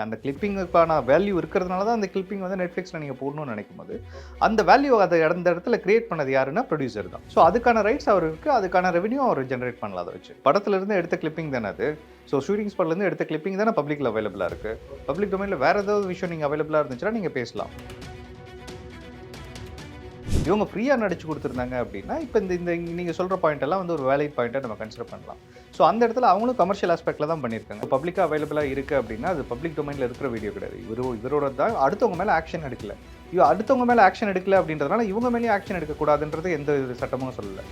நீங்கள் அந்த கிளிப்பிங்குக்கான வேல்யூ இருக்கிறதுனால தான் அந்த கிளிப்பிங் வந்து நெட்ஃப்ளிக்ஸில் நீங்கள் போடணும்னு நினைக்கும் போது அந்த வேல்யூ அதை அந்த இடத்துல கிரியேட் பண்ணது யாருன்னா ப்ரொடியூசர் தான். ஸோ அதுக்கான ரைட்ஸ் அவருக்கு அதுக்கான ரெவன்யூ அவர் ஜென்ரேட் பண்ணல அதை வச்சு. படத்துலேருந்து எடுத்த கிளிப்பிங் தானே அது? ஸோ ஷூட்டிங் ஸ்பாட்லேருந்து எடுத்த கிளிப்பிங் தானே பப்ளிக்கில் அவைலபிளாக இருக்குது பப்ளிக் டொமைனில் வேறு ஏதாவது விஷயம் நீங்கள் அவைலபிளாக இருந்துச்சுன்னா நீங்கள் பேசலாம். இவங்க ஃப்ரீயாக நடிச்சு கொடுத்துருந்தாங்க அப்படின்னா இப்போ இந்த இந்த நீங்கள் சொல்கிற பாயிண்ட் எல்லாம் வந்து ஒரு வேலைட் பாயிண்ட்டை நம்ம கன்சிடர் பண்ணலாம். ஸோ அந்த இடத்துல அவங்களும் கமர்ஷியல் ஆஸ்பெக்டில் தான் பண்ணியிருக்காங்க. பப்ளிக்காக அவைலபிளாக இருக்குது அப்படின்னா அது பப்ளிக் டொமைனில் இருக்கிற வீடியோ கிடையாது. இவரு இவரோட தான் அடுத்தவங்க மேலே ஆக்ஷன் எடுக்கல. இவ அடுத்தவங்க மேலே ஆக்ஷன் எடுக்கல அப்படின்றதுனால இவங்க மேலேயும் ஆக்ஷன் எடுக்கக்கூடாதுன்றது எந்த ஒரு சட்டமும் சொல்லலை.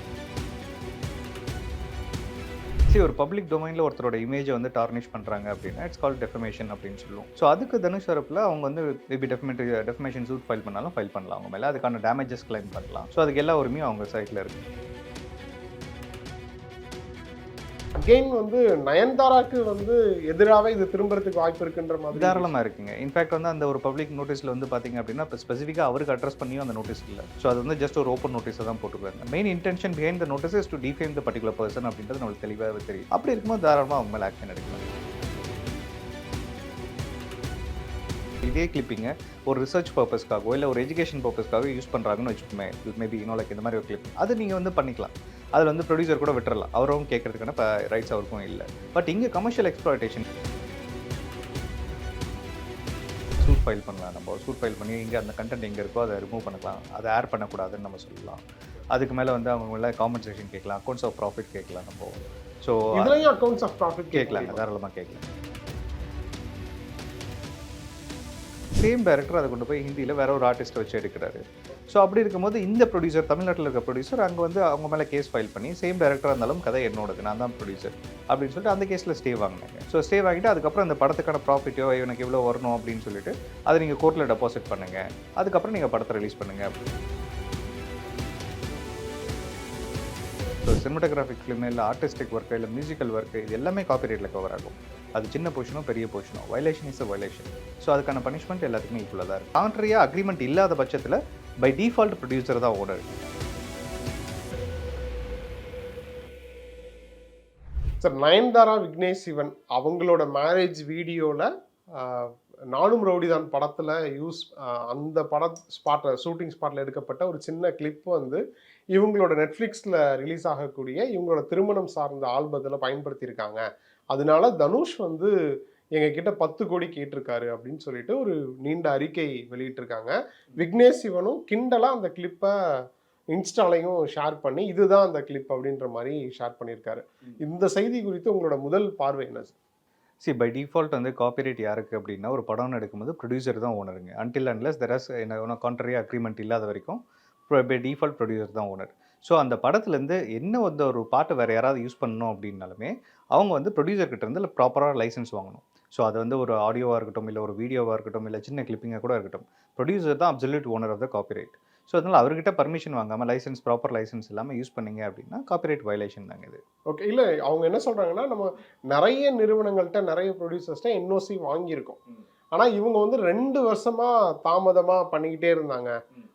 சரி ஒரு பப்ளிக் டொமைனில் ஒருத்தரோட இமேஜை வந்து டார்னிஷ் பண்ணுறாங்க அப்படின்னா இட்ஸ் கால் டெஃபமேஷன் அப்படின்னு சொல்லுவோம். ஸோ அதுக்கு தனுஷ் தரப்பில் அவங்க வந்து maybe defament defamation suit file பண்ணாலும் ஃபைல் பண்ணலாம். அவங்க மேலே அதுக்கான டேமேஜஸ் கிளைம் பண்ணலாம். ஸோ அதுக்கு எல்லா உரிமையும் அவங்க சைட்டில் இருக்குது அகெயின் வந்து நயன்தாராக்கு வந்து எதிராகவே இது திரும்புறதுக்கு வாய்ப்பு இருக்குன்ற மாதிரி தாராளமாக இருக்குங்க. இன்ஃபேக்ட் வந்து அந்த ஒரு பப்ளிக் நோட்டீஸில் வந்து பார்த்தீங்க அப்படின்னா இப்போ ஸ்பெசிஃபிக்காக அவருக்கு அட்ரஸ் பண்ணியும் அந்த நோட்டீஸ் இல்லை. ஸோ அது வந்து ஜஸ்ட் ஒரு ஓப்பன் நோட்டீஸை தான் போட்டுருக்காங்க main intention behind the notice is to define the particular person அப்படின்றது நம்மளுக்கு தெளிவாகவே தெரியும். அப்படி இருக்கும்போது தாராளமாக அவங்க மேலே ஆக்ஷன் எடுக்கலாம். இதே கிளிப்பிங்க ஒரு ரிசர்ச் பர்பஸ்க்காகவோ இல்லை ஒரு எஜுகேஷன் பர்பஸ்க்காக யூஸ் பண்ணுறாங்கன்னு வச்சுக்கோமே. மேபி இன்னும் லைக் இந்த மாதிரி ஒரு கிளிப் அது நீங்கள் வந்து பண்ணிக்கலாம். அதில் வந்து ப்ரொடியூசர் கூட விட்டுறலாம். அவரும் கேட்கறதுக்கான இப்போ ரைட்ஸ் அவருக்கும் இல்லை. பட் இங்கே கமர்ஷியல் எக்ஸ்ப்ளாய்டேஷன் சூட் ஃபைல் பண்ணலாம் நம்ம. சூட் ஃபைல் பண்ணி இங்கே அந்த கண்டென்ட் எங்கே இருக்கோ அதை ரிமூவ் பண்ணலாம். அதை ஆட் பண்ணக்கூடாதுன்னு நம்ம சொல்லலாம். அதுக்கு மேலே வந்து அவங்க காம்பன்சேஷன் கேட்கலாம். அக்கௌண்ட்ஸ் ஆஃப் ப்ராஃபிட் கேட்கலாம் நம்ம. ஸோ அக்கௌண்ட்ஸ் ஆஃப் ப்ராஃபிட் கேட்கலாங்க. தாராளமாக கேட்கலாம். சேம் டேரக்டர் அதை கொண்டு போய் ஹிந்தியில் வேற ஒரு ஆர்டிஸ்ட்டை வச்சு எடுக்கிறாரு. ஸோ அப்படி இருக்கும்போது இந்த ப்ரொடியூசர் தமிழ்நாட்டில் இருக்க ப்ரொடியூசர் அங்கே வந்து அவங்க மேலே கேஸ் ஃபைல் பண்ணி சேம் டேரக்டராக இருந்தாலும் கதை என்னோடது நான் தான் ப்ரொடியூசர் அப்படின்னு சொல்லிட்டு அந்த கேஸில் ஸ்டே வாங்கினாங்க. ஸோ ஸ்டே வாங்கிட்டு அதுக்கப்புறம் அந்த படத்துக்கான ப்ராஃபிட்டோ எனக்கு எவ்வளோ வரணும் அப்படின்னு சொல்லிட்டு அதை நீங்கள் கோர்ட்டில் டெபாசிட் பண்ணுங்கள் அதுக்கப்புறம் நீங்கள் படத்தை ரிலீஸ் பண்ணுங்கள் அப்படின்னு. ஸோ சினிமட்டோகிராஃபிக் ஃபிலிம் இல்லை ஆர்டிஸ்டிக் ஒர்க்கு இல்லை மியூசிக்கல் ஒர்க்கு இது எல்லாமே காப்பிரைட்டில் கவர் ஆகும். அது சின்ன பொசிஷனோ பெரிய போர்ஷனோ violation is a violation so அதுக்கான பனிஷ்மெண்ட் எல்லாத்துக்குமே ஈக்குவலாக தான் இருக்கும் கான்ட்ரியாக அக்ரிமெண்ட் இல்லாத பட்சத்தில் பை டிஃபால்ட் ப்ரொடியூசர் தான் ஓனர் சார் நயன்தாரா விக்னேஷ் சிவன் அவங்களோட மேரேஜ் வீடியோவில் நானும் ரவுடிதான் படத்தில் யூஸ் அந்த பட ஸ்பாட்டில் ஷூட்டிங் ஸ்பாட்டில் எடுக்கப்பட்ட ஒரு சின்ன கிளிப் வந்து இவங்களோட நெட்ஃப்ளிக்ஸில் ரிலீஸ் ஆகக்கூடிய இவங்களோட திருமணம் சார்ந்த ஆல்பத்தில் பயன்படுத்தியிருக்காங்க. அதனால தனுஷ் வந்து எங்ககிட்ட பத்து கோடி கேட்டிருக்காரு அப்படின்னு சொல்லிட்டு ஒரு நீண்ட அறிக்கை வெளியிட்டிருக்காங்க. விக்னேஷ் சிவனும் கிண்டலாக அந்த கிளிப்பை இன்ஸ்டாலையும் ஷேர் பண்ணி இதுதான் அந்த கிளிப் அப்படின்ற மாதிரி ஷேர் பண்ணியிருக்காரு. இந்த செய்தி குறித்து உங்களோட முதல் பார்வை என்ன சார் சி பை டிஃபால்ட் வந்து காப்பிரைட் யாருக்கு அப்படின்னா ஒரு படம் எடுக்கும்போது ப்ரொடியூசர் தான் ஓனருங்க அன்டில் அன்லஸ் தெர் ஆஸ் என்ன கான்ட்ரரி அக்ரிமெண்ட் இல்லாத வரைக்கும் பை டிஃபால்ட் ப்ரொடியூசர் தான் ஓனர் ஸோ அந்த படத்துலேருந்து என்ன வந்து ஒரு பாட்டு வேறு யாராவது யூஸ் பண்ணணும் அப்படின்னாலுமே அவங்க வந்து ப்ரொடியூசர் கிட்ட இருந்து ப்ராப்பராக லைசன்ஸ் வாங்கணும். ஸோ அது வந்து ஒரு ஆடியோவாக இருக்கட்டும் இல்லை ஒரு வீடியோவாக இருக்கட்டும் இல்லை சின்ன கிளிப்பிங்காக கூட இருக்கட்டும். ப்ரொடியூசர் தான் absolute owner of the copyright so அதனால் அவர்கிட்ட பர்மிஷன் வாங்காமல் லைசன்ஸ் ப்ராப்பர் லைசன்ஸ் இல்லாமல் யூஸ் பண்ணீங்க அப்படின்னா காப்பிரைட் வயலேஷன் தாங்க இது. ஓகே இல்லை அவங்க என்ன சொல்கிறாங்கன்னா நம்ம நிறைய நிறுவனங்கள்கிட்ட நிறைய ப்ரொடியூசர்ஸ்ட்ட என்ஓசி வாங்கியிருக்கோம். ஆனால் இவங்க வந்து ரெண்டு வருஷமாக தாமதமாக பண்ணிக்கிட்டே இருந்தாங்க.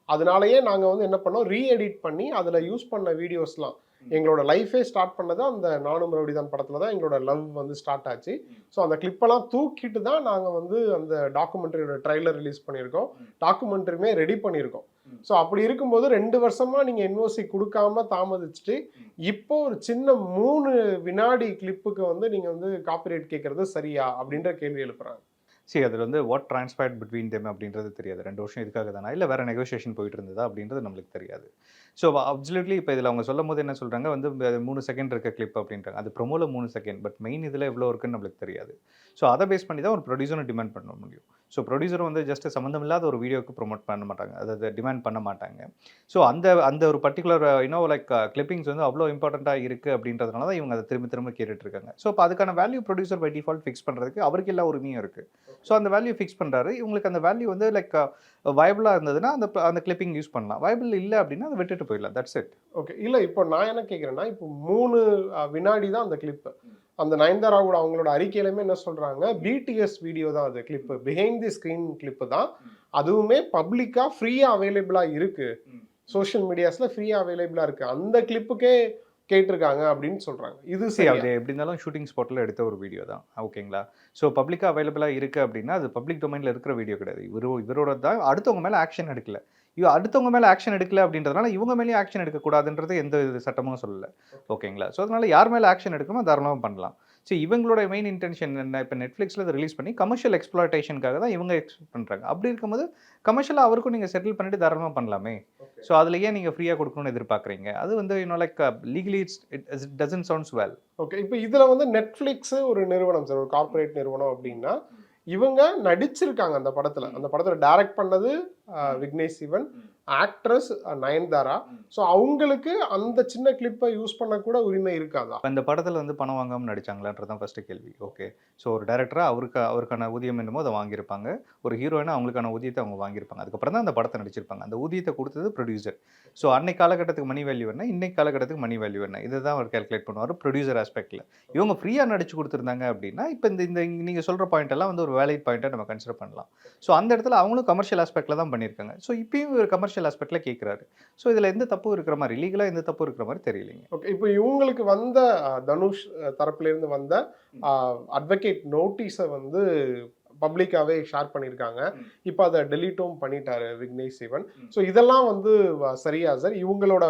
அதனாலயே நாங்கள் வந்து என்ன பண்ணோம் ரீஎடிட் பண்ணி அதில் யூஸ் பண்ண வீடியோஸ்லாம் எங்களோட லைஃபே ஸ்டார்ட் பண்ணது அந்த நானும் ரவுடிதான் படத்தில் தான் எங்களோட லவ் வந்து ஸ்டார்ட் ஆச்சு. ஸோ அந்த கிளிப்பெல்லாம் தூக்கிட்டு தான் நாங்கள் வந்து அந்த டாக்குமெண்ட்ரியோட ட்ரைலர் ரிலீஸ் பண்ணியிருக்கோம். டாக்குமெண்ட்ரியுமே ரெடி பண்ணியிருக்கோம். ஸோ அப்படி இருக்கும்போது ரெண்டு வருஷமா நீங்கள் என்ஓசி கொடுக்காம தாமதிச்சுட்டு இப்போ ஒரு சின்ன மூணு வினாடி கிளிப்புக்கு வந்து நீங்கள் வந்து காப்பிரைட் கேட்கறது சரியா அப்படின்ற கேள்வி எழுப்புறாங்க. சரி அதில் வந்து வாட் டிரான்ஸ்பயர்ட் பிட்வீன் தெம் அப்படின்றது தெரியாது. ரெண்டு வருஷம் இதுக்காக தானா இல்லை வேறு நெகோஷியேஷன் போயிட்டு இருந்ததா அப்படின்றது நம்மளுக்கு தெரியாது. ஸோ அப்சல்யூட்லி இப்போ இதில் அவங்க சொல்லும் போது என்ன சொல்கிறாங்க வந்து மூணு செகண்ட் இருக்க கிளிப் அப்படின்றாங்க. அது ப்ரொமோவில் மூணு செகண்ட் பட் மெயின் இதில் எவ்வளோ இருக்குன்னு நம்மளுக்கு தெரியாது. ஸோ அதை பேஸ் பண்ணி தான் ஒரு ப்ரொடியூசரும் டிமாண்ட் பண்ண முடியும். ஸோ ப்ரொடியூசர் வந்து ஜஸ்ட் சம்மந்தம் இல்லாத ஒரு வீடியோக்கு ப்ரொமோட் பண்ண மாட்டாங்க. அதை டிமாண்ட் பண்ண மாட்டாங்க. ஸோ அந்த அந்த ஒரு பர்டிகுலர் இன்னோ லைக் கிளிப்பிங்ஸ் வந்து அவ்வளோ இம்பார்ட்டண்ட்டாக இருக்குது அப்படின்றதுனால தான் இவங்க அதை திரும்ப திரும்ப கேட்டுட்டு இருக்காங்க. ஸோ இப்போ அதுக்கான value producer by default fix பண்ணுறதுக்கு அவருக்கு எல்லா உரிமையும் இருக்குது ஸோ அந்த வேல்யூ ஃபிக்ஸ் பண்ணுறாரு இவங்களுக்கு அந்த வேல்யூ வந்து லைக் வயபிளாக இருந்ததுன்னா அந்த அந்த கிளிப்பிங் யூஸ் பண்ணலாம். வயபிள் இல்லை அப்படின்னா அதை விட்டுட்டு போயிடலாம். தட்ஸ் இட் ஓகே இல்லை இப்போ நான் என்ன கேட்குறேன்னா இப்போ மூணு வினாடி தான் அந்த கிளிப்பு அந்த நயன்தாராவோட அவங்களோட அறிக்கையிலுமே என்ன சொல்கிறாங்க பிடிஎஸ் வீடியோ தான் அது clip behind the screen clip தான். அதுவுமே பப்ளிக்காக ஃப்ரீயாக அவைலபிளாக இருக்குது சோஷியல் மீடியாஸில் ஃப்ரீயாக அவைலபிளாக இருக்குது அந்த கிளிப்புக்கே கேட்டிருக்காங்க அப்படின்னு சொல்றாங்க. இது சரி அது எப்படி இருந்தாலும் ஷூட்டிங் ஸ்பாட்டில் எடுத்த ஒரு வீடியோ தான். ஓகேங்களா ஸோ பப்ளிக்காக அவைலபிளாக இருக்குது அப்படின்னா அது பப்ளிக் டொமைனில் இருக்கிற வீடியோ கிடையாது. இவரு இவரோட தான் அடுத்தவங்க மேலே ஆக்ஷன் எடுக்கல. இவ அடுத்தவங்க மேலே ஆக்ஷன் எடுக்கல அப்படின்றதுனால இவங்க மேலேயும் ஆக்ஷன் எடுக்கக்கூடாதுன்றது எந்த இது சட்டமும் சொல்லல. ஓகேங்களா? ஸோ அதனால யார் மேலே ஆக்ஷன் எடுக்கணுமோ தாராளமாக பண்ணலாம். ஸோ இவங்களோட மெயின் இன்டென்ஷன் என்ன? இப்போ நெட்ஃப்ளிக்ஸில் இதை ரிலீஸ் பண்ணி கமர்ஷியல் எக்ஸ்ப்ளாய்டேஷனுக்காக தான் இவங்க எக்ஸ்பெக்ட் பண்ணுறாங்க அப்படி இருக்கும்போது கமர்ஷியலாக அவருக்கும் நீங்கள் செட்டில் பண்ணிட்டு தாராளமாக பண்ணலாமே. ஸோ அதில் ஏன் நீங்கள் ஃப்ரீயாக கொடுக்கணும்னு எதிர்பார்க்குறீங்க. அது வந்து இன்னும் like legally it's it doesn't sounds well okay இப்போ இதுல வந்து நெட்ஃபிளிக்ஸ் ஒரு நிறுவனம் சார் ஒரு கார்ப்பரேட் நிறுவனம் அப்படின்னா இவங்க நடிச்சிருக்காங்க அந்த படத்துல. அந்த படத்துல டைரக்ட் பண்ணது விக்னேஷ் சிவன் ஆக்ட்ரஸ் நயன்தாரா. ஸோ அவங்களுக்கு அந்த சின்ன கிளிப்பை யூஸ் பண்ண கூட உரிமை இருக்காதா? அந்த படத்தில் வந்து பணம் வாங்காமல் நடிச்சாங்களான்றது தான் ஃபஸ்ட்டு கேள்வி. ஓகே ஸோ ஒரு டேரக்டராக அவருக்கு அவருக்கான ஊதியம் என்னமோ அதை வாங்கியிருப்பாங்க. ஒரு ஹீரோயினா அவங்களுக்கான ஊதியத்தை அவங்க வாங்கியிருப்பாங்க. அதுக்கப்புறம் தான் அந்த படத்தை நடிச்சிருப்பாங்க. அந்த ஊதியத்தை கொடுத்தது ப்ரொடியூசர் ஸோ அன்னைக்கு காலகட்டத்துக்கு மணி வேல்யூ என்ன? இன்னைக்கு காலகட்டத்துக்கு மணி வேல்யூ என்ன? இதை தான் அவர் கால்குலேட் பண்ணுவார் ப்ரொடியூசர் ஆஸ்பெக்டில் இவங்க ஃப்ரீயாக நடிச்சு கொடுத்துருந்தாங்க அப்படின்னா இப்போ இந்த இந்த நீங்கள் சொல்கிற பாயிண்ட் எல்லாம் வந்து ஒரு வேலிட் பாயிண்ட்டை நம்ம கன்சிடர் பண்ணலாம். ஸோ அந்த இடத்துல அவங்களும் கமர்ஷியல் ஆஸ்பெக்டில் தான் பண்ணியிருக்காங்க. ஸோ இப்பயும் ஒரு கமர்ஷியல் ஆஸ்பெக்டில் கேட்குறாரு ஸோ இதில் எந்த தப்பு இருக்கிற மாதிரி லீகலாக எந்த தப்பு இருக்கிற மாதிரி தெரியலைங்க. ஓகே இப்போ இவங்களுக்கு வந்த தனுஷ் அஹ், தரப்புல இருந்து வந்த அட்வொகேட் நோட்டீஸை வந்து பப்ளிக்காவே ஷேர் பண்ணியிருக்காங்க. இப்போ அதை டெலீட்டும் பண்ணிட்டாரு விக்னேஷ் சிவன். ஸோ இதெல்லாம் வந்து சரியா சார் இவங்களோட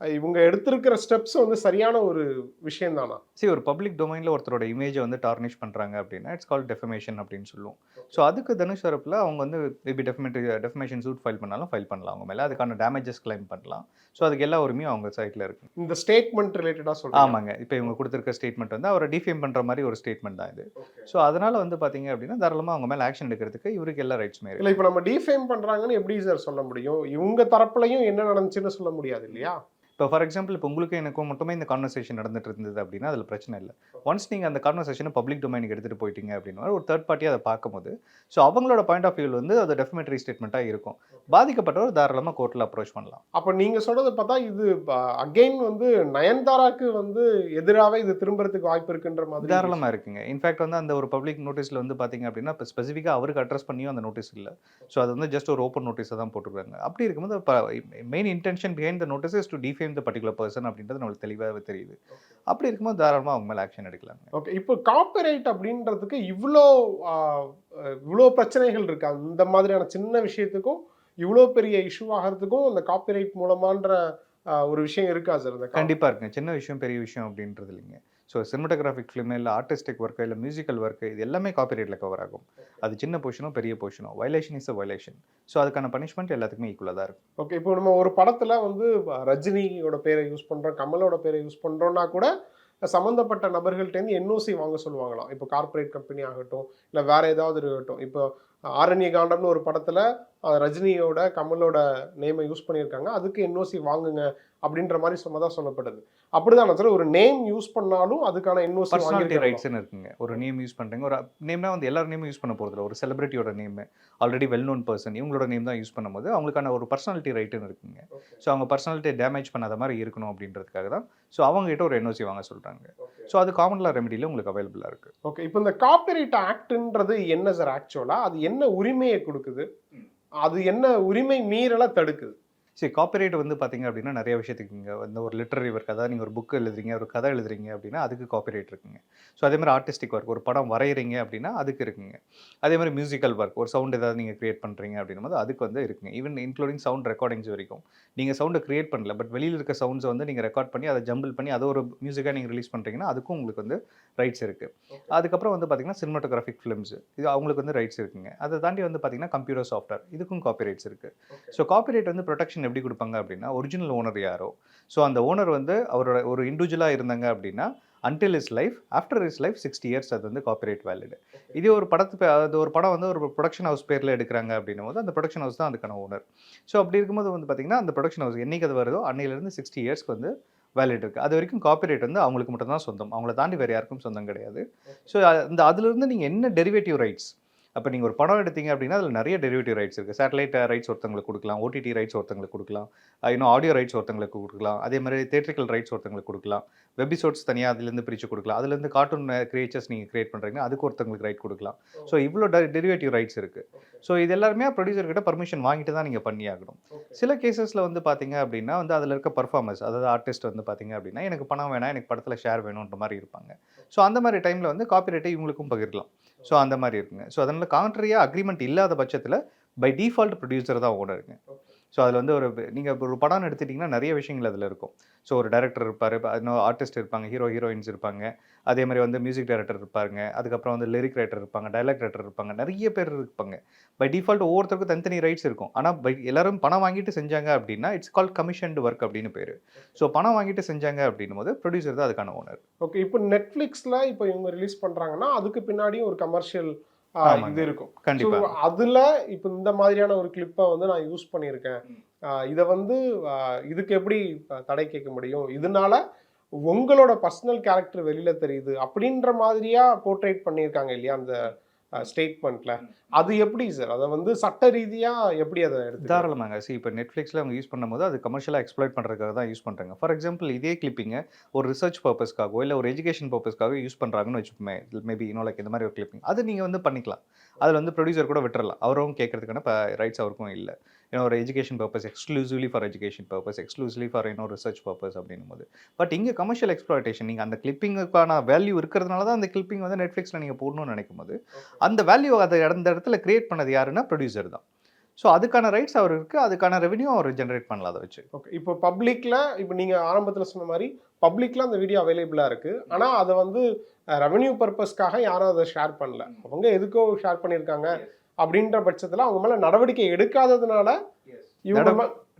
இவங்க எடுத்திருக்கிற ஸ்டெப்ஸ் வந்து சரியான ஒரு விஷயம் தானா சரி ஒரு பப்ளிக் டொமைனில் ஒருத்தரோட இமேஜை வந்து டார்னிஷ் பண்ணுறாங்க அப்படின்னா இட்ஸ் கால் டெஃபமேஷன் அப்படின்னு சொல்லுவோம். ஸோ அதுக்கு தனுஷ் தரப்பில் அவங்க வந்து maybe defamed defamation suit file பண்ணாலும் ஃபைல் பண்ணலாம் அவங்க மேலே. அதுக்கான டேமேஜஸ் கிளைம் பண்ணலாம். ஸோ அதுக்கு எல்லா உரிமையும் அவங்க சைட்டில் இருக்கு. இந்த ஸ்டேட்மெண்ட் ரிலேட்டடாக சொல்றாங்க? ஆமாங்க. இப்போ இவங்க கொடுத்துருக்க ஸ்டேட்மெண்ட் வந்து அவரை டிஃபேம் பண்ணுற மாதிரி ஒரு ஸ்டேட்மெண்ட் தான் இது. ஸோ அதனால் வந்து பார்த்தீங்க அப்படின்னா தாராளமாக அவங்க மேலே ஆக்ஷன் எடுக்கிறதுக்கு இவருக்கு எல்லா ரைட்ஸுமே இல்ல இப்போ நம்ம டிஃபேம் பண்றாங்கன்னு எப்படி சார் சொல்ல முடியும்? இவங்க தரப்புலையும் என்ன நடந்துச்சுன்னு சொல்ல முடியாது இல்லையா? இப்போ ஃபார் எக்ஸாம்பிள் இப்போ உங்களுக்கு எனக்கும் மட்டுமே இந்த கான்வர்சேஷன் நடந்துட்டு இருந்தது அப்படின்னா அதில் பிரச்சனை இல்லை. ஒன்ஸ் நீங்கள் அந்த கான்வர்சேஷனை பப்ளிக் டொமைனுக்கு எடுத்துகிட்டு போயிட்டீங்க அப்படின்னா ஒரு தேர்ட் பார்ட்டி அதை பார்க்கும்போது ஸோ அவங்களோட பாயிண்ட் ஆஃப் வியூ வந்து அது டெஃபமேட்டரி ஸ்டேட்மெண்ட்டாக இருக்கும். பாதிக்கப்பட்டவர் தாராளமாக கோர்ட்டில் அப்ரோச் பண்ணலாம். அப்ப நீங்க சொல்றதை பார்த்தா இது அகைன் வந்து நயன்தாராக்கு வந்து எதிராவே இது திரும்புறதுக்கு வாய்ப்பு இருக்குன்ற மாதிரி தாராளமாக இருக்குங்க. இன்ஃபேக்ட் வந்து அந்த ஒரு பப்ளிக் நோட்டீஸில் வந்து பார்த்தீங்க அப்படின்னா இப்போ ஸ்பெசிஃபிக்காக அவருக்கு அட்ரஸ் பண்ணியும் அந்த நோட்டீஸ் இல்லை. ஸோ அது வந்து ஜஸ்ட் ஒரு ஓப்பன் நோட்டீஸை தான் போட்டுருக்காங்க. அப்படி இருக்கும்போது main intention behind the notice is to defame the particular person அப்படின்றது நம்மளுக்கு தெளிவாகவே தெரியுது. அப்படி இருக்கும்போது தாராளமாக அவங்க மேலே ஆக்ஷன் எடுக்கலாங்க. ஓகே இப்போ காப்பிரைட் அப்படின்றதுக்கு இவ்வளோ இவ்வளோ பிரச்சனைகள் இருக்கு? அந்த மாதிரியான சின்ன விஷயத்துக்கும் இவ்வளோ பெரிய இஷ்யூ ஆகிறதுக்கும் அந்த காப்பிரைட் மூலமான்ற ஒரு விஷயம் இருக்கா சார் கண்டிப்பாக இருக்குங்க. சின்ன விஷயம் பெரிய விஷயம் அப்படின்றது இல்லைங்க. ஸோ சினிமட்டோகிராஃபிக் ஃபிலிம் இல்லை ஆர்டிஸ்டிக் ஒர்க்கு இல்லை மியூசிக்கல் ஒர்க்கு இது எல்லாமே காப்பிரைட்டில் கவர் ஆகும். அது சின்ன பொசிஷனோ பெரிய பொசிஷனோ violation is a violation so அதுக்கான பனிஷ்மெண்ட் எல்லாத்துக்குமே ஈக்குவலாக தான் இருக்கும். ஓகே இப்போ நம்ம ஒரு படத்துல வந்து ரஜினியோட பேரை யூஸ் பண்றோம் கமலோட பேரை யூஸ் பண்றோம்னா கூட சம்மந்தப்பட்ட நபர்கள்ட்டேருந்து என்ஓசி வாங்க சொல்லுவாங்களாம். இப்போ கார்ப்பரேட் கம்பெனி ஆகட்டும் இல்லை வேற ஏதாவது இருக்கட்டும். இப்போ ஆரண்ய காண்டம்னு ஒரு படத்துல ரஜினியோட கமலோட நேமை யூஸ் பண்ணியிருக்காங்க. அதுக்கு என்ஓசி வாங்குங்க அப்படின்ற மாதிரி சொன்னதா சொல்லப்படுது. அப்படிதான் சார் ஒரு நேம் யூஸ் பண்ணாலும் அதுக்கான என்ஓசி பர்சனாலிட்டி ரைட்ஸ்னு இருக்குங்க. ஒரு நேம் யூஸ் பண்ணுறீங்க ஒரு நேம்னா வந்து எல்லார் நேமும் யூஸ் பண்ண போகிறதில்ல ஒரு செலிபிரிட்டியோட name already well known person இவங்களோட நேம் தான் யூஸ் பண்ணும்போது அவங்களுக்கான ஒரு பர்சனாலிட்டி ரைட்டுன்னு இருக்குங்க. ஸோ அவங்க பர்சனாலிட்டி டேமேஜ் பண்ணாத மாதிரி இருக்கணும் அப்படின்றதுக்காக தான். ஸோ அவங்க கிட்ட ஒரு என்ஓசி வாங்க சொல்கிறாங்க ஸோ அது காமன் லா ரெமெடியில் உங்களுக்கு அவைலபிளாக இருக்குது ஓகே இப்போ இந்த காப்பிரைட் ஆக்ட்ன்றது என்ன சார் ஆக்சுவலா அது என்ன உரிமையை கொடுக்குது? அது என்ன உரிமை மீறலை தடுக்குது? சரி காப்பிரைட் வந்து பார்த்தீங்க அப்படின்னா நிறைய விஷயத்துக்கு இங்கே வந்து ஒரு லிட்டரரி ஒர்க் அதாவது நீங்கள் ஒரு புக் எழுதுறீங்க ஒரு கதை எழுதுறீங்க அப்படின்னா அதுக்கு காப்பிரைட் இருக்குங்க. ஸோ அதே மாதிரி ஆர்டிஸ்டிக் ஒர்க் ஒரு படம் வரைகிறீங்க அப்படின்னா அதுக்கு இருக்குங்க. அதே மாதிரி மியூசிக்கல் ஒர்க் ஒரு சவுண்ட் ஏதாவது நீங்கள் கிரியேட் பண்ணுறீங்க அப்படின்னும் போது அதுக்கு வந்து இருக்குங்க. ஈவன் இன்க்ளூடிங் சவுண்ட் ரெக்கார்டிங்ஸ் வரைக்கும். நீங்கள் சவுண்டை கிரியேட் பண்ணல பட் வெளியில் இருக்க சவுண்ட்ஸை வந்து நீங்கள் ரெக்கார்ட் பண்ணி அதை ஜம்பிள் பண்ணி அதை ஒரு மியூசிக்காக நீங்கள் ரிலீஸ் பண்ணுறீங்கன்னா அதுக்கும் உங்களுக்கு வந்து ரைட்ஸ் இருக்குது அதுக்கப்புறம் வந்து பார்த்தீங்கன்னா சினிமாட்டோகிராஃபிக் ஃபிலிம்ஸ் இது அவங்களுக்கு வந்து ரைட்ஸ் இருக்குங்க. அதை தாண்டி வந்து பார்த்தீங்கன்னா கம்ப்யூட்டர் சாஃப்ட்வேர் இதுக்கும் காப்பிரைட்ஸ் இருக்குது ஸோ காப்பிரைட் வந்து ப்ரொடெக்ஷன் எப்படி கொடுப்பாங்க அப்படின்னா ஒரிஜினல் ஓனர் யாரோ. ஸோ அந்த ஓனர் வந்து அவரோட ஒரு இண்டிவிஜுவலாக இருந்தாங்க அப்படின்னா until his life after his life sixty years அது வந்து காப்பிரைட் வேலிடு இதே ஒரு படத்து அது ஒரு படம் வந்து ஒரு ப்ரொடக்ஷன் ஹவுஸ் பேரில் எடுக்கிறாங்க அப்படின்னும் போது அந்த ப்ரொடக்ஷன் ஹவுஸ் தான் அதுக்கான ஓனர் ஸோ அப்படி இருக்கும்போது வந்து பார்த்தீங்கன்னா அந்த ப்ரொடக்ஷன் ஹவுஸ் என்னைக்கு அது வருதோ அன்னையிலேருந்து சிக்ஸ்டி இயர்ஸ்க்கு வந்து வேலிட் இருக்குது அது வரைக்கும் காப்பிரைட் வந்து அவங்களுக்கு மட்டும் தான் சொந்தம். அவங்கள தாண்டி வேறு யாருக்கும் சொந்தம் கிடையாது. ஸோ அந்த அதுலேருந்து நீங்கள் என்ன டெரிவேட்டிவ் ரைட்ஸ் அப்போ நீங்கள் ஒரு படம் எடுத்தீங்க அப்படின்னா அதில் நிறைய டெரிவேட்டிவ் ரைட்ஸ் இருக்குது சேட்டலைட் ரைட்ஸ் ஒருத்தங்களுக்கு கொடுக்கலாம் ஓடிடி ரைட்ஸ் ஒருத்தங்களுக்கு கொடுக்கலாம் இன்னும் ஆடியோ ரைட்ஸ் ஒருத்தங்களுக்கு கொடுக்கலாம் அதே மாதிரி தேட்ரிக்கல் ரைட்ஸ் ஒருத்தங்களுக்கு கொடுக்கலாம் வெபிசோட்ஸ் தனியாக அதுலேருந்து பிரித்து கொடுக்கலாம் அதுலேருந்து கார்ட்டூன் கிரியேச்சர்ஸ் நீங்கள் கிரியேட் பண்ணுறீங்கன்னா அதுக்கு ஒருத்தங்களுக்கு ரைட் கொடுக்கலாம். ஸோ இவ்வளோ டெரிவேட்டிவ் ரைட்ஸ் இருக்குது ஸோ இது எல்லாருமே ப்ரொடியூசர் கிட்ட பர்மிஷன் வாங்கிட்டு தான் நீங்கள் பண்ணி ஆகணும் சில கேசஸில் வந்து பார்த்தீங்க அப்படின்னா வந்து அதில் இருக்க பர்ஃபார்மன்ஸ் அதாவது ஆர்டிஸ்ட் வந்து பார்த்தீங்க அப்படின்னா எனக்கு பணம் வேணாம் எனக்கு படத்தில் ஷேர் வேணுன்ற மாதிரி இருப்பாங்க. ஸோ அந்த மாதிரி டைமில் வந்து காப்பிரைட்டை இவங்களுக்கும் பகிரலாம். ஸோ அந்த மாதிரி இருக்குங்க. ஸோ அதனால் கான்ட்ரியாக அக்ரிமெண்ட் இல்லாத பட்சத்தில் பை டிஃபால்ட் ப்ரொடியூசர் தான் ஓனருங்க ஸோ அதில் வந்து ஒரு நீங்கள் ஒரு படம்னு எடுத்துட்டிங்கன்னா நிறைய விஷயங்கள் அதில் இருக்கும். ஸோ ஒரு டேரக்டர் இருப்பார் இன்னும் ஆர்டிஸ்ட் இருப்பாங்க ஹீரோ ஹீரோயின்ஸ் இருப்பாங்க. அதே மாதிரி வந்து மியூசிக் டைரக்டர் இருப்பாங்க அதுக்கப்புறம் வந்து லிரிக் ரைட்டர் இருப்பாங்க டைலாக் ரைட்டர் இருப்பாங்க. நிறைய பேர் இருப்பாங்க. பை டிஃபால்ட் ஒவ்வொருத்தருக்கும் தனித்தனி ரைட்ஸ் இருக்கும். ஆனால் பை எல்லாரும் பணம் வாங்கிட்டு செஞ்சாங்க அப்படின்னா இட்ஸ் கால் கமிஷன்டு ஒர்க் அப்படின்னு பேர். ஸோ பணம் வாங்கிட்டு செஞ்சாங்க அப்படின்னும் போது ப்ரொடியூசர் தான் அதுக்கான ஓனர் ஓகே இப்போ நெட்ஃப்ளிக்ஸில் இப்போ இவங்க ரிலீஸ் பண்ணுறாங்கன்னா அதுக்கு பின்னாடியும் ஒரு கமர்ஷியல் இது இருக்கும். ஸோ கண்டிப்பாக அதில் இப்போ இந்த மாதிரியான ஒரு கிளிப்பை வந்து நான் யூஸ் பண்ணியிருக்கேன். இதை வந்து இதுக்கு எப்படி தடை கேட்க முடியும்? இதனால உங்களோட பர்சனல் கேரக்டர் வெளியில தெரியுது. அப்படின்ற மாதிரியா போர்ட்ரேட் பண்ணியிருக்காங்க இல்லையா அந்த ஸ்டேட்மெண்ட்ல அது எப்படி சார் அதை வந்து சட்ட ரீதியாக எப்படி அதை எடுத்து தாராளமாங்க சி இப்போ நெட்ஃப்ளிக்ஸில் அவங்க யூஸ் பண்ணும்போது அது கமர்ஷியலாக எக்ஸ்ப்ளாய்ட் பண்ணுறதுக்காக தான் யூஸ் பண்ணுறாங்க ஃபார் எக்ஸாம்பிள் இதே கிளிப்பிங்க ஒரு ரிசர்ச் பர்பஸ்க்காகவோ இல்லை ஒரு எஜுகேஷன் பர்பஸ்க்காக யூஸ் பண்ணுறாங்கன்னு வச்சுப்போமே மேபி இன்னொரு லைக் இந்த மாதிரி ஒரு கிளிப்பிங் அது நீங்கள் வந்து பண்ணிக்கலாம். அதில் வந்து ப்ரொடியூசர் கூட விட்டுறலாம். அவரும் கேட்கறதுக்கான ரைட்ஸ் அவருக்கும் இல்லை. ஒரு education purpose exclusively for education purpose exclusively for இன்னொரு ரிசர்ச் பர்பஸ் அப்படின்னும் போது பட் இங்கே கமர்ஷியல் எக்ஸ்ப்ளாய்டேஷன் நீங்கள் அந்த கிளிப்பிங்குக்கான வேல்யூ இருக்கிறதுனால தான் அந்த கிளிப்பிங் வந்து நெட்ஃப்ளிக்ஸில் நீங்கள் போடணும்னு நினைக்கும் போது அந்த வேல்யூ அதை அந்த இடத்துல கிரியேட் பண்ணது யாருன்னா ப்ரொடியூசர் தான். ஸோ அதுக்கான ரைட்ஸ் அவர் இருக்குது அதுக்கான ரெவன்யூ அவர் ஜென்ரேட் பண்ணலாம் அதை வச்சு. ஓகே இப்போ பப்ளிக்ல இப்போ நீங்க ஆரம்பத்துல சொன்ன மாதிரி பப்ளிக்ல அந்த வீடியோ அவைலபிளா இருக்கு. ஆனா அதை வந்து ரெவென்யூ பர்பஸ்க்காக யாரும் அதை ஷேர் பண்ணல. அவங்க எதுக்கோ ஷேர் பண்ணியிருக்காங்க. அப்படின்ற பட்சத்துல அவங்க மேல நடவடிக்கை எடுக்காததுனால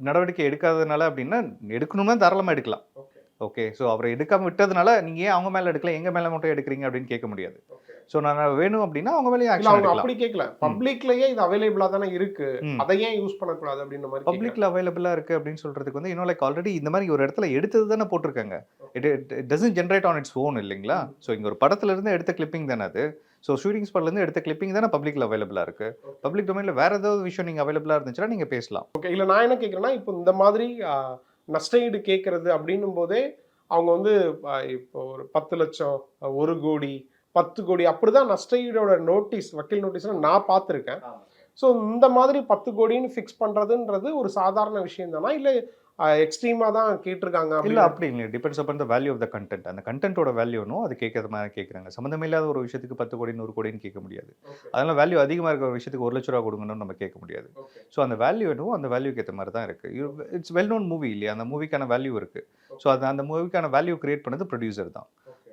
நடவடிக்கை எடுக்காததுனால அப்படின்னா எடுக்கணும்னா தாராளமாக எடுக்கலாம். Okay, ஓகே ஸோ அவரை எடுக்காம விட்டதுனால நீங்கள் ஏன் அவங்க மேலே எடுக்கல எங்கள் மேலே மட்டும் எடுக்கிறீங்க அப்படின்னு கேட்க முடியாது. Okay. ஸோ நான் வேணும் அப்படின்னா அவங்க மேலேயும் அவங்க எடுக்கலாம். அப்படி கேட்கல. பப்ளிக்லயே இது அவைலபிளா தானே இருக்கு. அதை ஏன் யூஸ் பண்ணக்கூடாது அப்படின்ற மாதிரி. பப்ளிக்ல அவைலபிளாக இருக்குது அப்படின்னு சொல்கிறதுக்கு வந்து இன்னும் லைக் ஆல்ரெடி இந்த மாதிரி ஒரு இடத்துல எடுத்தது தானே போட்டிருக்காங்க. It it doesn't generate on its own இல்லைங்களா? ஸோ இங்கே ஒரு படத்துல இருந்து எடுத்த கிளிப்பிங் தானே அது. ஸோ ஷூட்டிங் ஸ்பாட்லேருந்து எடுத்த கிளிப்பிங் தானே பப்ளிக்ல அவைலபிளாக இருக்குது பப்ளிக் டொமைனில் வேறு ஏதாவது விஷயம் நீங்கள் அவைலபிளாக இருந்துச்சுன்னா நீங்கள் பேசலாம். ஓகே இல்ல நான் என்ன கேட்குறேன்னா இப்போ இந்த மாதிரி நஷ்டஈடு கேட்கறது அப்படின்னும் போதே அவங்க வந்து இப்போ ஒரு பத்து லட்சம் ஒரு கோடி பத்து கோடி அப்படிதான் நஷ்டஈடோட நோட்டீஸ் வக்கீல் நோட்டீஸ்ல நான் பார்த்துருக்கேன். ஸோ இந்த மாதிரி பத்து கோடின்னு ஃபிக்ஸ் பண்றதுன்றது ஒரு சாதாரண விஷயம் தானா இல்லை எக்ஸ்ட்ரீமாக தான் கேட்டிருக்காங்க இல்ல அப்படி இல்லை. Depends upon the value of the content அந்த கண்டென்ட்டோட வேல்யூனும் அது கேட்கறது மாதிரி கேட்குறாங்க. சம்மந்தம் இல்லாத ஒரு விஷயத்துக்கு பத்து கோடி நூறு கோடின்னு கேட்க முடியாது. அதனால வேல்யூ அதிகமாக இருக்கிற விஷயத்துக்கு ஒரு லட்ச ரூபா கொடுங்கன்னு நம்ம கேட்க முடியாது. ஸோ அந்த வேல்யூ என்னவோ அந்த வேல்யூக்கு ஏற்ற மாதிரி தான் இருக்கு. இட்ஸ் வெல் நோன் மூவி இல்லையா? அந்த மூவிக்கான வேல்யூ இருக்கு. ஸோ அது அந்த மூவிக்கான வேல்யூ கிரியேட் பண்ணது ப்ரொடியூசர் தான்.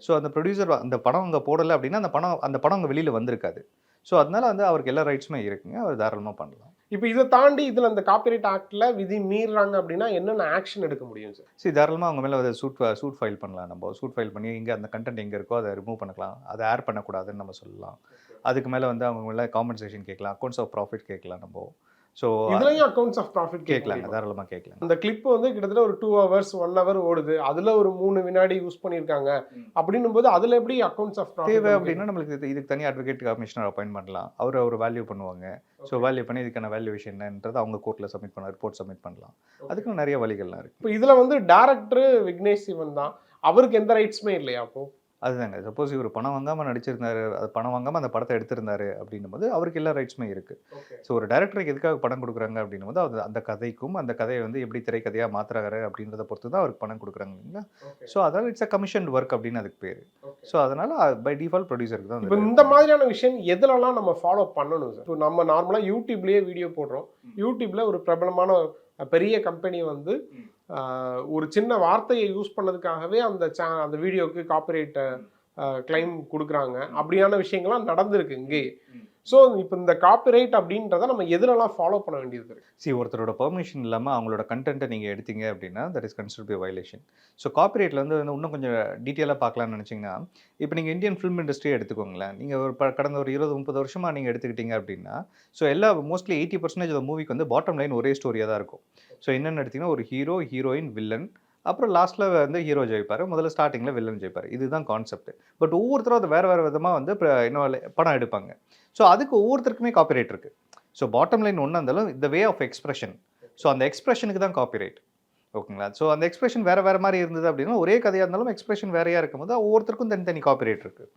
ஸோ அந்த ப்ரொடியூசர் அந்த படம் அங்கே போடலை அப்படின்னா அந்த படம் அந்த படம் அங்கே வெளியில் வந்திருக்காது. ஸோ அதனால வந்து அவருக்கு எல்லா ரைட்ஸுமே இருக்குங்க. அவர் தாராளமாக பண்ணலாம். இப்போ இதை தாண்டி இதுல இந்த காப்பிரைட் ஆக்ட்ல விதி மீறுறாங்க அப்படின்னா என்னென்ன ஆக்ஷன் எடுக்க முடியும் சார் சரி தாராளமாக அவங்க மேலே அதை சூட் சூட் ஃபைல் பண்ணலாம் நம்ம. சூட் ஃபைல் பண்ணி இங்கே அந்த கண்டென்ட் எங்கே இருக்கோ அதை ரிமூவ் பண்ணலாம் அதை ஏர் பண்ணக்கூடாதுன்னு நம்ம சொல்லலாம். அதுக்கு மேலே வந்து அவங்க மேலே காம்பன்சேஷன் கேட்கலாம். அக்கௌண்ட்ஸ் ஆஃப் ப்ராஃபிட் கேட்கலாம் நம்ம. ஸோ இதுலயும் அக்கௌண்ட்ஸ் ஆஃப் ப்ராஃபிட் கேட்கலாங்க தாராளமாக கேட்கலாம் அந்த கிளிப் வந்து கிட்டத்தட்ட ஒரு டூ ஹவர்ஸ் ஒன் ஹவர் ஓடுது. அதுல ஒரு மூணு வினாடி யூஸ் பண்ணியிருக்காங்க. அப்படின்னும் போது அதுல எப்படி அக்கௌண்ட்ஸ் ஆஃப் தேவை அப்படின்னா நம்மளுக்கு இது- இதுக்கு தனி அட்வொகேட் கமிஷனர் அப்பாயின்ட் பண்ணலாம். அவர் ஒரு வேல்யூ பண்ணுவாங்க. ஸோ வேல்யூ பண்ணி இதுக்கான வேல்யூவேஷன் என்னன்றது அவங்க கோர்ட்டில் சப்மிட் பண்ண ரிப்போர்ட் சப்மிட் பண்ணலாம். அதுக்கு நிறைய வழிகள்லாம் இருக்குது இப்போ இதுல வந்து டேரக்டர் விக்னேஷ் சிவன் தான். அவருக்கு எந்த ரைட்ஸுமே இல்லையா அப்போ? அதுதாங்க. சப்போஸ் இவர் பணம் வாங்காமல் நடிச்சிருந்தாரு அது பணம் வாங்காமல் அந்த படத்தை எடுத்திருந்தாரு அப்படின்னும் போது அவருக்கு எல்லா ரைட்ஸுமே இருக்குது ஸோ ஒரு டேரக்டருக்கு எதுக்காக பணம் கொடுக்குறாங்க அப்படின்னும் போது அது அந்த கதைக்கும் அந்த கதையை வந்து எப்படி திரைக்கதையாக மாற்றுறாரு அப்படின்றத பொறுத்து தான் அவருக்கு பணம் கொடுக்குறாங்க இல்லைங்களா? ஸோ அதனால் இட்ஸ் அ கமிஷன் ஒர்க் அப்படின்னு அதுக்கு பேர். ஸோ அதனால் பை டிஃபால்ட் ப்ரொடியூசருக்கு தான் இப்போ இந்த மாதிரியான விஷயம் எதுலலாம் நம்ம ஃபாலோ பண்ணணும் சார் இப்போ நம்ம நார்மலாக யூடியூப்லேயே வீடியோ போடுறோம். யூடியூப்ல ஒரு பிரபலமான பெரிய கம்பெனி வந்து ஒரு சின்ன வார்த்தையை யூஸ் பண்ணதுக்காகவே அந்த சே அந்த வீடியோக்கு காப்பிரைட் கிளைம் கொடுக்குறாங்க. அப்படியான விஷயங்கள்லாம் நடந்திருக்கு இங்கேயே. ஸோ இப்போ இந்த காப்பிரைட் அப்படின்றத நம்ம எதுலலாம் ஃபாலோ பண்ண வேண்டியது இருக்குது சி ஒருத்தரோட பெர்மிஷன் இல்லாமல் அவங்களோட கண்டென்ட்டை நீங்கள் எடுத்தீங்க அப்படின்னா that is consider by violation so காப்பிரைட்டில் வந்து வந்து இன்னும் கொஞ்சம் டீட்டெயிலாக பார்க்கலாம்னு நினச்சிங்கன்னா இப்போ நீங்கள் இந்தியன் ஃபிலிம் இண்டஸ்ட்ரியை எடுத்துக்கோங்களேன். நீங்கள் ஒரு கடந்த ஒரு இருபது முப்பது வருஷமாக நீங்கள் எடுத்துக்கிட்டீங்க அப்படின்னா ஸோ எல்லா மோஸ்ட்லி எயிட்டி பர்சன்டேஜ் மூவிக்கு வந்து பாட்டம் லைன் ஒரே ஸ்டோரியாக தான் இருக்கும். ஸோ என்னென்னு எடுத்திங்கன்னா ஒரு ஹீரோ ஹீரோயின் வில்லன் அப்புறம் லாஸ்ட்டில் வந்து ஹீரோ ஜெயிப்பார். முதல்ல ஸ்டார்டிங்கில் வில்லன் ஜெயிப்பார். இதுதான் கான்செப்ட் பட் ஒவ்வொருத்தரும் அது வேறு வேறு விதமாக வந்து இப்ப இன்னும் படம் எடுப்பாங்க. ஸோ அதுக்கு ஒவ்வொருத்தருக்குமே காப்பிரைட் இருக்குது ஸோ பாட்டம் லைன் ஒன்றா இருந்தாலும் இந்த வே ஆஃப் எக்ஸ்பிரஷன் ஸோ அந்த எக்ஸ்பிரஷனுக்கு தான் காப்பிரைட் ஓகேங்களா? ஸோ அந்த எக்ஸ்பிரஷன் வேறு வேறு மாதிரி இருந்தது அப்படின்னா ஒரே கதையாக இருந்தாலும் எக்ஸ்பிரஷன் வேறையாக இருக்கும்போது ஒவ்வொருத்தருக்கும் தனித்தனி காப்பிரைட் இருக்குது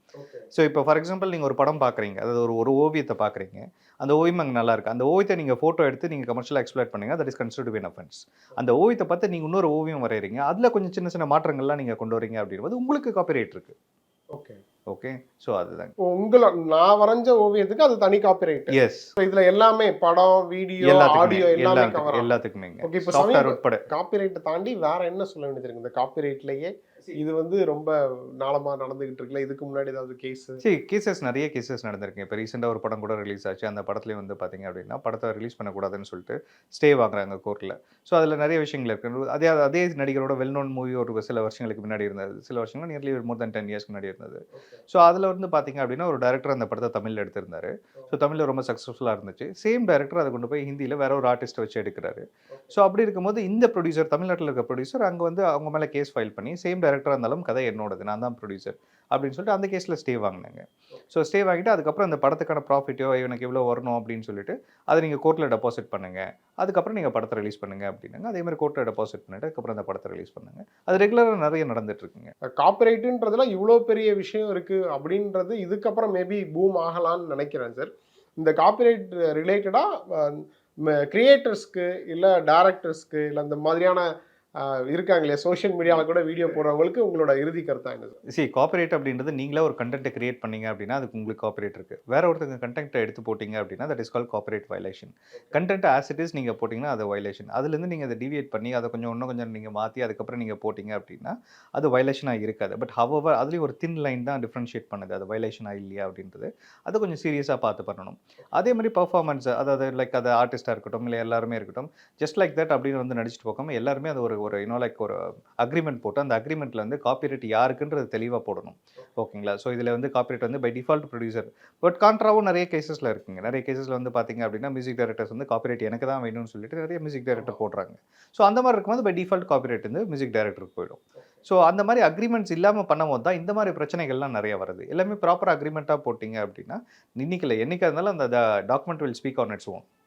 ஸோ இப்போ ஃபார் எக்ஸாம்பிள் நீங்கள் ஒரு படம் பார்க்குறீங்க அதாவது ஒரு ஒரு ஓவியத்தை பார்க்குறீங்க அந்த ஓவியம் அங்கே நல்லா இருக்கு. அந்த ஓவியத்தை நீங்கள் ஃபோட்டோ எடுத்து நீங்கள் கமர்ஷியலாக எக்ஸ்ப்ளோர் பண்ணுங்க. That is consider been offence அந்த ஓவியத்தை பார்த்து நீங்கள் இன்னொரு ஓவியம் வரைகிறீங்க அதில் கொஞ்சம் சின்ன சின்ன மாற்றங்கள்லாம் நீங்கள் கொண்டு வரீங்க அப்படிங்கும்போது உங்களுக்கு காப்பிரைட் இருக்குது ஓகே ஓகே ஸோ அதுதான் உங்களை நான் வரைஞ்ச ஓவியத்துக்கு அது தனி காப்பிரைட் எஸ் இதுல எல்லாமே படம் வீடியோ ஆடியோ எல்லாமே எல்லாத்துக்கும் இப்ப சாஃப்ட்வேர் உட்பட. காப்பிரைட்டை தாண்டி வேற என்ன சொல்ல வேண்டியது இருக்கு? இந்த காப்பிரைட்லயே இது வந்து ரொம்ப நாளமா நடந்துகிட்டு இருக்குல்ல இதுக்கு முன்னாடி ஏதாவது கேஸ் சரி கேசஸ் நிறைய கேசஸ் நடந்திருக்கு. இப்போ ரீசெண்டாக ஒரு படம் கூட ரிலீஸ் ஆச்சு. அந்த படத்துலேயும் வந்து பார்த்தீங்க அப்படின்னா படத்தை ரிலீஸ் பண்ணக்கூடாதுன்னு சொல்லிட்டு ஸ்டே வாங்குறாங்க கோர்ட்டில் ஸோ அதில் நிறைய விஷயங்கள் இருக்கு. அதே அதே நடிகரோட வெல் நோன் மூவி ஒரு சில வருஷங்களுக்கு முன்னாடி இருந்தது. சில வருஷங்கள் நியர்லி மோர் தென் டென் இயர்ஸ்க்கு முன்னாடி இருந்தது. ஸோ அதில் வந்து பார்த்தீங்க அப்படின்னா ஒரு டேரக்டர் அந்த படத்தை தமிழில் எடுத்திருந்தாரு. ஸோ தமிழில் ரொம்ப சக்ஸஸ்ஃபுல்லாக இருந்துச்சு. சேம் டேரக்டர் அதை கொண்டு போய் ஹிந்தியில் வேற ஒரு ஆர்டிஸ்ட்டை வச்சு எடுக்கிறாரு. ஸோ அப்படி இருக்கும்போது இந்த ப்ரொடியூசர் தமிழ்நாட்டில் இருக்க ப்ரொடியூசர் அங்கே வந்து அவங்க மேலே கேஸ் ஃபைல் பண்ணி சேம் டேரக்டராக இருந்தாலும் கதை என்னோடது நான் தான் ப்ரொடியூசர் அப்படின்னு சொல்லிட்டு அந்த கேஸில் ஸ்டே வாங்கினாங்க. ஸோ ஸ்டே வாங்கிட்டு அதுக்கப்புறம் அந்த படத்துக்கான ப்ராஃபிட்டோ எனக்கு எவ்வளோ வரணும் அப்படின்னு சொல்லிட்டு அதை நீங்கள் கோர்ட்டில் டெபாசிட் பண்ணுங்க. அதுக்கப்புறம் நீங்கள் படத்தை ரிலீஸ் பண்ணுங்க அப்படின்னாங்க. அதே மாதிரி கோர்ட்டில் டெபாசிட் பண்ணிட்டு அதுக்கப்புறம் அந்த படத்தை ரிலீஸ் பண்ணுங்க. அது ரெகுலராக நிறைய நடந்துட்டுருக்குங்க காப்பிரைட்டுன்றதுல இவ்வளோ பெரிய விஷயம் இருக்குது அப்படின்றது இதுக்கப்புறம் மேபி பூம் ஆகலான்னு நினைக்கிறேன் சார் இந்த காப்பிரைட் ரிலேட்டடாக கிரியேட்டர்ஸ்க்கு இல்லை டேரக்டர்ஸ்க்கு இல்லை இந்த மாதிரியான அஹ், இருக்காங்க இல்லையா சோஷியல் மீடியாவில் கூட வீடியோ போடுறவங்களுக்கு உங்களோட இறுதி கருத்தா என்ன சார்? காப்பிரைட் அப்படின்றது நீங்களே ஒரு கண்டென்ட்டை கிரியேட் பண்ணீங்க அப்படின்னா அதுக்கு உங்களுக்கு காப்பிரைட் இருக்குது வேற ஒருத்தங்க கண்டென்ட்டை எடுத்து போட்டிங்க அப்படின்னா that is call copyright violation content as it is நீங்கள் போட்டிங்கன்னா அது வயலேஷன் அதுலேருந்து நீங்கள் அதை டிவியேட் பண்ணி அதை கொஞ்சம் இன்னும் கொஞ்சம் நீங்கள் மாற்றி அதுக்கப்புறம் நீங்கள் போட்டிங்க அப்படின்னா அது வயலேஷனாக இருக்காது. பட் ஹவவர் அதுலேயும் ஒரு தின் லைன் தான் டிஃப்ரென்ஷியேட் பண்ணுது. அது வயலேஷனாக இல்லையா அப்படின்றது. அதை கொஞ்சம் சீரியஸாக பார்த்து பண்ணணும். அதே மாதிரி பர்ஃபார்மன்ஸ் அதாவது லைக் அது ஆர்டிஸ்ட்டாக இருக்கட்டும் இல்லை எல்லாருமே இருக்கட்டும் ஜஸ்ட் லைக் தட் அப்படின்னு வந்து நடிச்சிட்டு போகாமல் எல்லாருமே அது ஒரு ஒரு இன்னும் லைக் ஒரு அக்ரிமெண்ட் போட்டு அந்த அக்ரிமெண்ட்டில் வந்து காப்பிரைட் யாருக்குன்றது தெளிவாக போடணும். ஓகேங்களா? ஸோ இதில் வந்து காப்பிரைட் வந்து பை டிஃபால்ட் ப்ரொடியூசர் பட் கான்ட்ராவும் நிறைய கேசஸில் இருக்குங்க. நிறைய கேசஸில் வந்து பார்த்தீங்க அப்படின்னா மியூசிக் டைரக்டர்ஸ் வந்து காப்பிரைட் எனக்கு தான் வேணும்னு சொல்லிட்டு நிறைய மியூசிக் டைரக்டர் போடுறாங்க. ஸோ அந்த மாதிரி இருக்கும்போது பை டிஃபால்ட் காப்பிரைட் வந்து மியூசிக் டைரக்டருக்கு போயிடும். ஸோ அந்த மாதிரி அக்ரிமெண்ட்ஸ் இல்லாமல் பண்ணும்போது தான் இந்த மாதிரி பிரச்சனைகள்லாம் நிறைய வருது. எல்லாமே ப்ராப்பர் அக்ரிமெண்ட்டாக போட்டிங்க அப்படின்னா இன்னைக்கு இல்லை இருந்தாலும் அந்த document will speak on its own